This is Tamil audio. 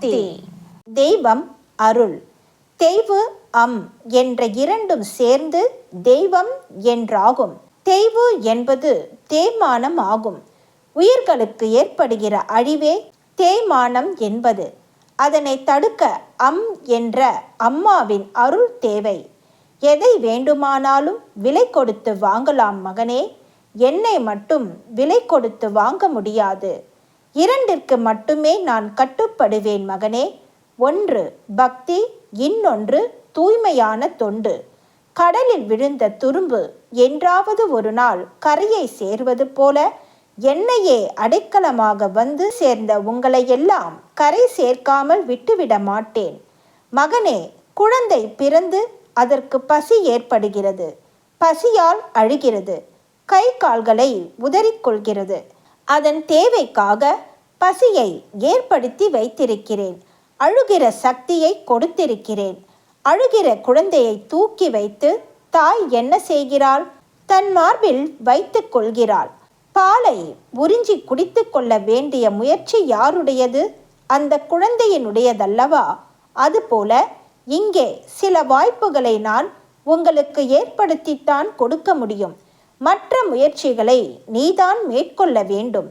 சக்தி. தெய்வம் அருள். தெய்வு அம் என்ற இரண்டும் சேர்ந்து தெய்வம் என்றாகும். தெய்வு என்பது தேய்மானம் ஆகும். உயிர்களுக்கு ஏற்படுகிற அழிவே தேய்மானம் என்பது. அதனை தடுக்க அம் என்ற அம்மாவின் அருள் தேவை. எதை வேண்டுமானாலும் விலை கொடுத்து வாங்கலாம் மகனே. என்னை மட்டும் விலை கொடுத்து வாங்க முடியாது. இரண்டிற்கு மட்டுமே நான் கட்டுப்படுவேன் மகனே. ஒன்று பக்தி இன்னொன்று தூய்மையான தொண்டு. கடலில் விழுந்த துரும்பு என்றாவது ஒரு நாள் கரையை சேர்வது போல என்னையே அடைக்கலமாக வந்து சேர்ந்த உங்களையெல்லாம் கரை சேர்க்காமல் விட்டுவிட மாட்டேன். மகனே குழந்தை பிறந்து அதற்கு பசி ஏற்படுகிறது. பசியால் அழுகிறது. கை கால்களை உதறிக்கொள்கிறது. அதன் தேவைக்காக பசியை ஏற்படுத்தி வைத்திருக்கிறேன். அழுகிற சக்தியை கொடுத்திருக்கிறேன். அழுகிற குழந்தையை தூக்கி வைத்து தாய் என்ன செய்கிறாள்? தன் மார்பில் வைத்து கொள்கிறாள். பாலை உறிஞ்சி குடித்து கொள்ள வேண்டிய முயற்சி யாருடையது? அந்த குழந்தையினுடையதல்லவா? அதுபோல இங்கே சில வாய்ப்புகளை நான் உங்களுக்கு ஏற்படுத்தித்தான் கொடுக்க முடியும். மற்ற முயற்சிகளை நீதான் மேற்கொள்ள வேண்டும்.